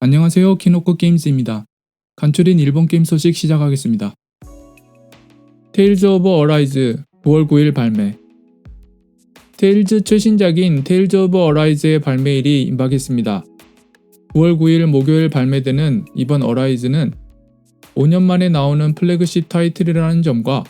안녕하세요. 키노코 게임즈입니다. 간추린 일본 게임 소식 시작하겠습니다. 테일즈 오브 어라이즈 9월 9일 발매 테일즈 최신작인 테일즈 오브 어라이즈의 발매일이 임박했습니다. 9월 9일 목요일 발매되는 이번 어라이즈는 5년 만에 나오는 플래그십 타이틀이라는 점과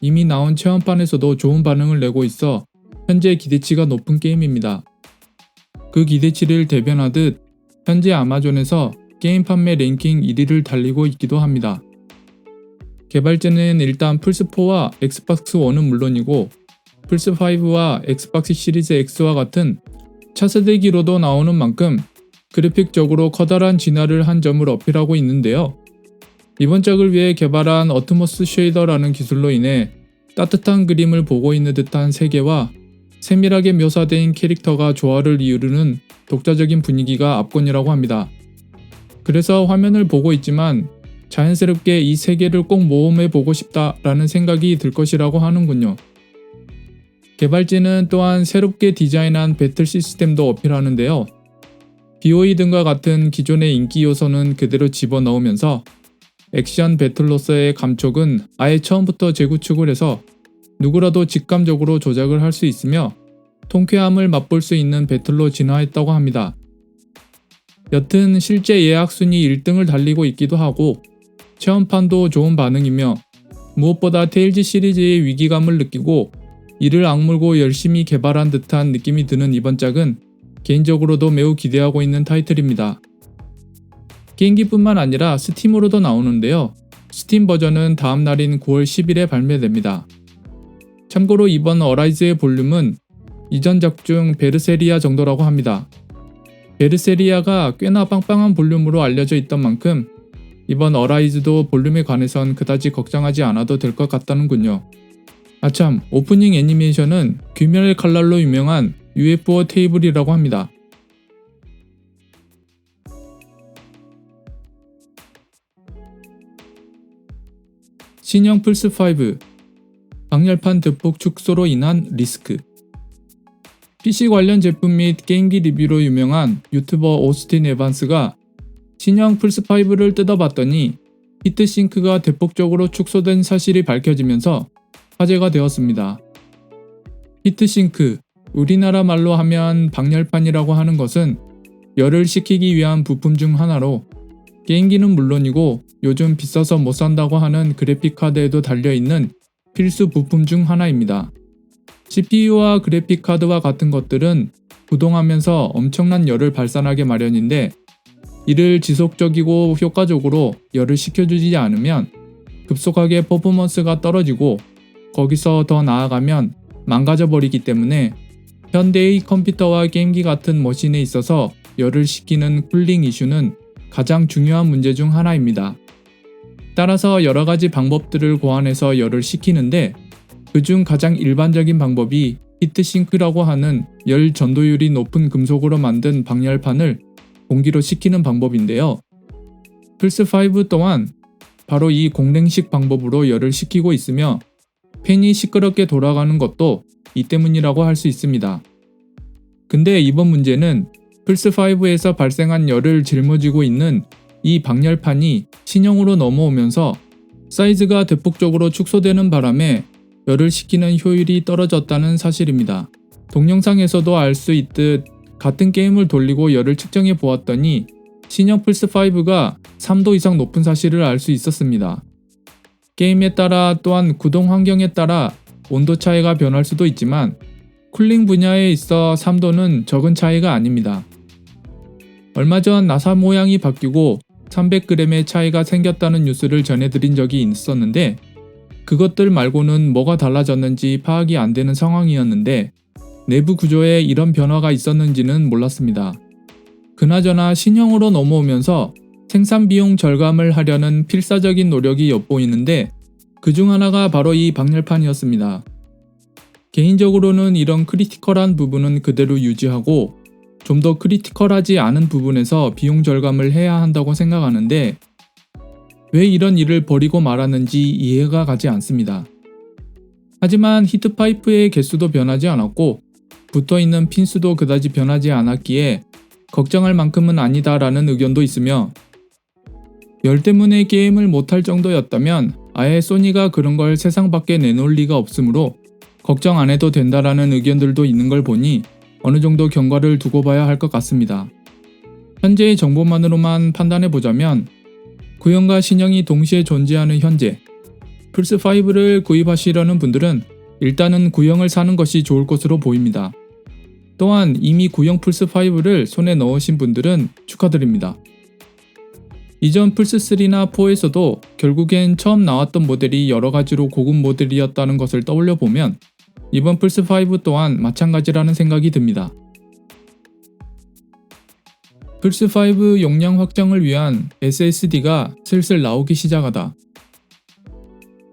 이미 나온 체험판에서도 좋은 반응을 내고 있어 현재 기대치가 높은 게임입니다. 그 기대치를 대변하듯 현재 아마존에서 게임 판매 랭킹 1위를 달리고 있기도 합니다. 개발자는 일단 플스4와 엑스박스 1은 물론이고 플스5와 엑스박스 시리즈 X와 같은 차세대기로도 나오는 만큼 그래픽적으로 커다란 진화를 한 점을 어필하고 있는데요. 이번 작을 위해 개발한 어트모스 쉐이더라는 기술로 인해 따뜻한 그림을 보고 있는 듯한 세계와 세밀하게 묘사된 캐릭터가 조화를 이루는 독자적인 분위기가 압권이라고 합니다. 그래서 화면을 보고 있지만 자연스럽게 이 세계를 꼭 모험해 보고 싶다라는 생각이 들 것이라고 하는군요. 개발진은 또한 새롭게 디자인한 배틀 시스템도 어필하는데요. BOE 등과 같은 기존의 인기 요소는 그대로 집어넣으면서 액션 배틀로서의 감촉은 아예 처음부터 재구축을 해서 누구라도 직감적으로 조작을 할 수 있으며 통쾌함을 맛볼 수 있는 배틀로 진화했다고 합니다. 여튼 실제 예약 순위 1등을 달리고 있기도 하고 체험판도 좋은 반응이며 무엇보다 테일즈 시리즈의 위기감을 느끼고 이를 악물고 열심히 개발한 듯한 느낌이 드는 이번 작은 개인적으로도 매우 기대하고 있는 타이틀입니다. 게임기뿐만 아니라 스팀으로도 나오는데요. 스팀 버전은 다음 날인 9월 10일에 발매됩니다. 참고로 이번 어라이즈의 볼륨은 이전 작중 베르세리아 정도라고 합니다. 베르세리아가 꽤나 빵빵한 볼륨으로 알려져 있던 만큼 이번 어라이즈도 볼륨에 관해선 그다지 걱정하지 않아도 될 것 같다는군요. 아참, 오프닝 애니메이션은 귀멸의 칼날로 유명한 UFO 테이블이라고 합니다. 신형 플스5 방열판 득폭 축소로 인한 리스크 PC 관련 제품 및 게임기 리뷰로 유명한 유튜버 오스틴 에반스가 신형 플스5를 뜯어봤더니 히트싱크가 대폭적으로 축소된 사실이 밝혀지면서 화제가 되었습니다. 히트싱크, 우리나라 말로 하면 방열판이라고 하는 것은 열을 식히기 위한 부품 중 하나로 게임기는 물론이고 요즘 비싸서 못 산다고 하는 그래픽 카드에도 달려있는 필수 부품 중 하나입니다. CPU와 그래픽카드와 같은 것들은 구동하면서 엄청난 열을 발산하게 마련인데 이를 지속적이고 효과적으로 열을 식혀주지 않으면 급속하게 퍼포먼스가 떨어지고 거기서 더 나아가면 망가져 버리기 때문에 현대의 컴퓨터와 게임기 같은 머신에 있어서 열을 식히는 쿨링 이슈는 가장 중요한 문제 중 하나입니다. 따라서 여러 가지 방법들을 고안해서 열을 식히는데 그중 가장 일반적인 방법이 히트싱크라고 하는 열 전도율이 높은 금속으로 만든 방열판을 공기로 식히는 방법인데요. 플스5 또한 바로 이 공랭식 방법으로 열을 식히고 있으며 팬이 시끄럽게 돌아가는 것도 이 때문이라고 할 수 있습니다. 근데 이번 문제는 플스5에서 발생한 열을 짊어지고 있는 이 방열판이 신형으로 넘어오면서 사이즈가 대폭적으로 축소되는 바람에 열을 식히는 효율이 떨어졌다는 사실입니다. 동영상에서도 알 수 있듯 같은 게임을 돌리고 열을 측정해 보았더니 신형 플스5가 3도 이상 높은 사실을 알 수 있었습니다. 게임에 따라 또한 구동 환경에 따라 온도 차이가 변할 수도 있지만 쿨링 분야에 있어 3도는 적은 차이가 아닙니다. 얼마 전 나사 모양이 바뀌고 300g의 차이가 생겼다는 뉴스를 전해드린 적이 있었는데 그것들 말고는 뭐가 달라졌는지 파악이 안 되는 상황이었는데 내부 구조에 이런 변화가 있었는지는 몰랐습니다. 그나저나 신형으로 넘어오면서 생산 비용 절감을 하려는 필사적인 노력이 엿보이는데 그 중 하나가 바로 이 방열판이었습니다. 개인적으로는 이런 크리티컬한 부분은 그대로 유지하고 좀 더 크리티컬하지 않은 부분에서 비용 절감을 해야 한다고 생각하는데 왜 이런 일을 버리고 말았는지 이해가 가지 않습니다. 하지만 히트파이프의 개수도 변하지 않았고 붙어 있는 핀수도 그다지 변하지 않았기에 걱정할 만큼은 아니다라는 의견도 있으며 열 때문에 게임을 못할 정도였다면 아예 소니가 그런 걸 세상 밖에 내놓을 리가 없으므로 걱정 안 해도 된다라는 의견들도 있는 걸 보니 어느 정도 경과를 두고 봐야 할 것 같습니다. 현재의 정보만으로만 판단해 보자면 구형과 신형이 동시에 존재하는 현재 플스5를 구입하시려는 분들은 일단은 구형을 사는 것이 좋을 것으로 보입니다. 또한 이미 구형 플스5를 손에 넣으신 분들은 축하드립니다. 이전 플스3나 4에서도 결국엔 처음 나왔던 모델이 여러 가지로 고급 모델이었다는 것을 떠올려 보면 이번 플스5 또한 마찬가지라는 생각이 듭니다. 플스5 용량 확장을 위한 SSD가 슬슬 나오기 시작하다.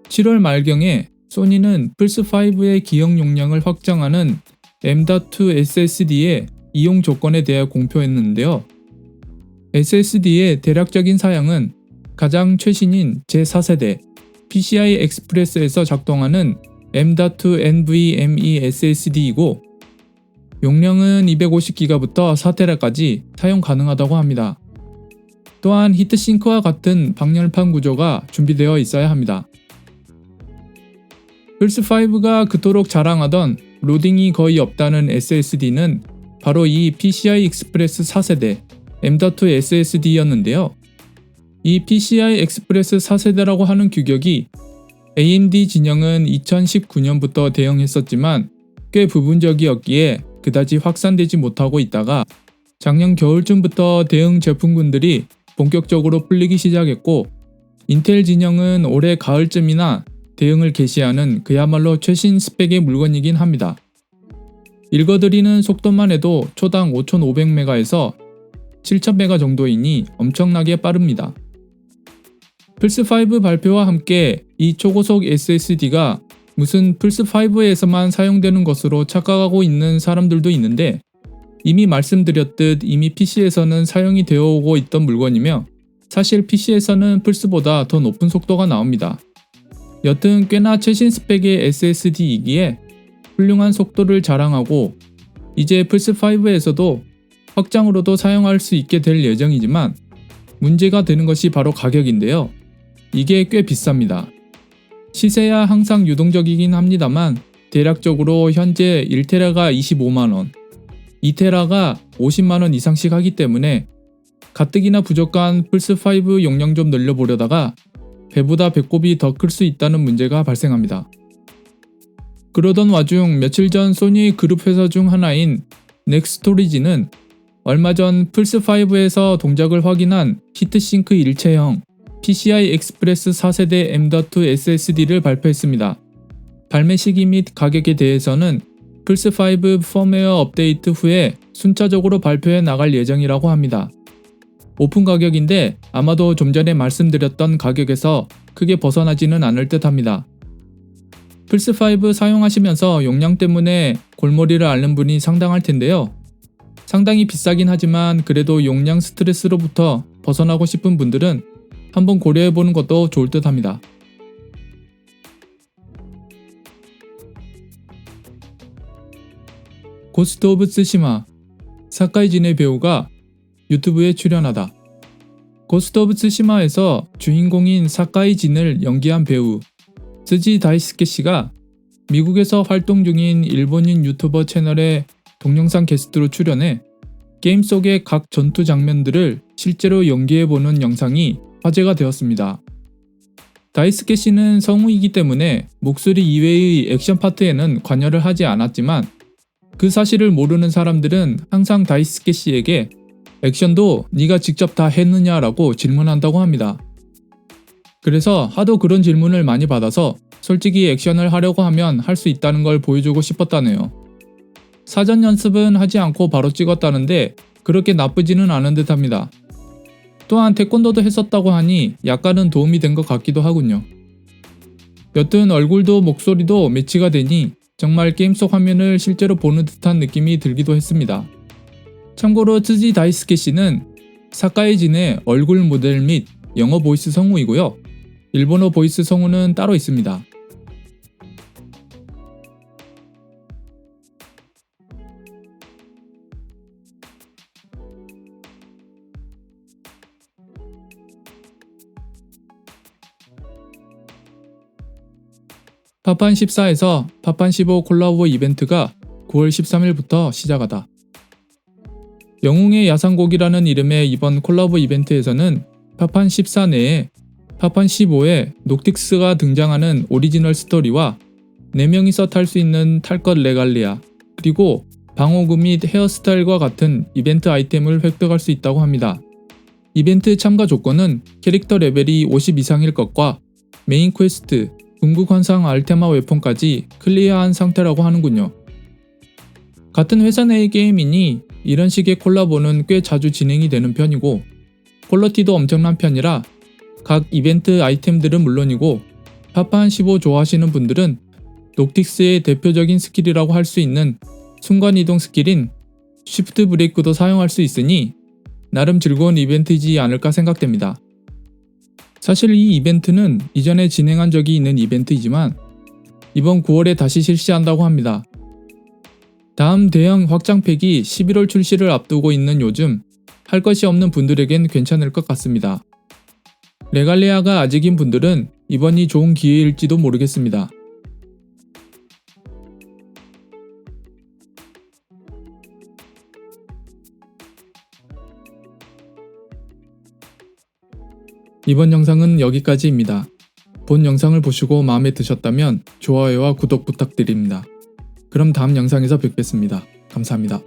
7월 말경에 소니는 플스5의 기억 용량을 확장하는 M.2 SSD의 이용 조건에 대해 공표했는데요. SSD의 대략적인 사양은 가장 최신인 제4세대 PCI Express에서 작동하는 M.2 NVMe SSD이고 용량은 250기가부터 4테라까지 사용 가능하다고 합니다. 또한 히트싱크와 같은 방열판 구조가 준비되어 있어야 합니다. 플스5가 그토록 자랑하던 로딩이 거의 없다는 SSD는 바로 이 PCI Express 4세대 M.2 SSD였는데요. 이 PCI Express 4세대라고 하는 규격이 AMD 진영은 2019년부터 대응했었지만 꽤 부분적이었기에 그다지 확산되지 못하고 있다가 작년 겨울쯤부터 대응 제품군들이 본격적으로 풀리기 시작했고 인텔 진영은 올해 가을쯤이나 대응을 개시하는 그야말로 최신 스펙의 물건이긴 합니다. 읽어드리는 속도만 해도 초당 5500메가에서 7000메가 정도이니 엄청나게 빠릅니다. 플스5 발표와 함께 이 초고속 SSD가 무슨 플스5에서만 사용되는 것으로 착각하고 있는 사람들도 있는데 이미 말씀드렸듯 이미 PC에서는 사용이 되어 오고 있던 물건이며 사실 PC에서는 플스보다 더 높은 속도가 나옵니다. 여튼 꽤나 최신 스펙의 SSD이기에 훌륭한 속도를 자랑하고 이제 플스5에서도 확장으로도 사용할 수 있게 될 예정이지만 문제가 되는 것이 바로 가격인데요. 이게 꽤 비쌉니다. 시세야 항상 유동적이긴 합니다만 대략적으로 현재 1테라가 25만원, 2테라가 50만원 이상씩 하기 때문에 가뜩이나 부족한 플스5 용량 좀 늘려보려다가 배보다 배꼽이 더 클 수 있다는 문제가 발생합니다. 그러던 와중 며칠 전 소니 그룹 회사 중 하나인 넥스토리지는 얼마 전 플스5에서 동작을 확인한 히트싱크 일체형 PCI Express 4세대 M.2 SSD를 발표했습니다. 발매 시기 및 가격에 대해서는 플스5 펌웨어 업데이트 후에 순차적으로 발표해 나갈 예정이라고 합니다. 오픈 가격인데 아마도 좀 전에 말씀드렸던 가격에서 크게 벗어나지는 않을 듯 합니다. 플스5 사용하시면서 용량 때문에 골머리를 앓는 분이 상당할 텐데요. 상당히 비싸긴 하지만 그래도 용량 스트레스로부터 벗어나고 싶은 분들은 한번 고려해보는 것도 좋을 듯 합니다. 고스트 오브 스시마 사카이 진의 배우가 유튜브에 출연하다. 고스트 오브 스시마에서 주인공인 사카이 진을 연기한 배우 스지 다이스케 씨가 미국에서 활동 중인 일본인 유튜버 채널에 동영상 게스트로 출연해 게임 속의 각 전투 장면들을 실제로 연기해보는 영상이 화제가 되었습니다. 다이스케 씨는 성우이기 때문에 목소리 이외의 액션 파트에는 관여를 하지 않았지만 그 사실을 모르는 사람들은 항상 다이스케 씨에게 액션도 네가 직접 다 했느냐라고 질문한다고 합니다. 그래서 하도 그런 질문을 많이 받아서 솔직히 액션을 하려고 하면 할 수 있다는 걸 보여주고 싶었다네요. 사전 연습은 하지 않고 바로 찍었다는데 그렇게 나쁘지는 않은 듯 합니다. 또한 태권도도 했었다고 하니 약간은 도움이 된 것 같기도 하군요. 여튼 얼굴도 목소리도 매치가 되니 정말 게임 속 화면을 실제로 보는 듯한 느낌이 들기도 했습니다. 참고로 츠지 다이스케 씨는 사카이진의 얼굴 모델 및 영어 보이스 성우이고요. 일본어 보이스 성우는 따로 있습니다. 파판 14에서 파판 15 콜라보 이벤트가 9월 13일부터 시작하다. 영웅의 야상곡이라는 이름의 이번 콜라보 이벤트에서는 파판 14 내에 파판 15에 녹틱스가 등장하는 오리지널 스토리와 4명이서 탈 수 있는 탈것 레갈리아 그리고 방어구 및 헤어스타일과 같은 이벤트 아이템을 획득할 수 있다고 합니다. 이벤트 참가 조건은 캐릭터 레벨이 50 이상일 것과 메인 퀘스트, 궁극 환상 알테마 웨폰까지 클리어한 상태라고 하는군요. 같은 회사 내의 게임이니 이런 식의 콜라보는 꽤 자주 진행이 되는 편이고 퀄러티도 엄청난 편이라 각 이벤트 아이템들은 물론이고 파판 15 좋아하시는 분들은 녹틱스의 대표적인 스킬이라고 할 수 있는 순간이동 스킬인 쉬프트 브레이크도 사용할 수 있으니 나름 즐거운 이벤트이지 않을까 생각됩니다. 사실 이 이벤트는 이전에 진행한 적이 있는 이벤트이지만 이번 9월에 다시 실시한다고 합니다. 다음 대형 확장팩이 11월 출시를 앞두고 있는 요즘 할 것이 없는 분들에겐 괜찮을 것 같습니다. 레갈리아가 아직인 분들은 이번이 좋은 기회일지도 모르겠습니다. 이번 영상은 여기까지입니다. 본 영상을 보시고 마음에 드셨다면 좋아요와 구독 부탁드립니다. 그럼 다음 영상에서 뵙겠습니다. 감사합니다.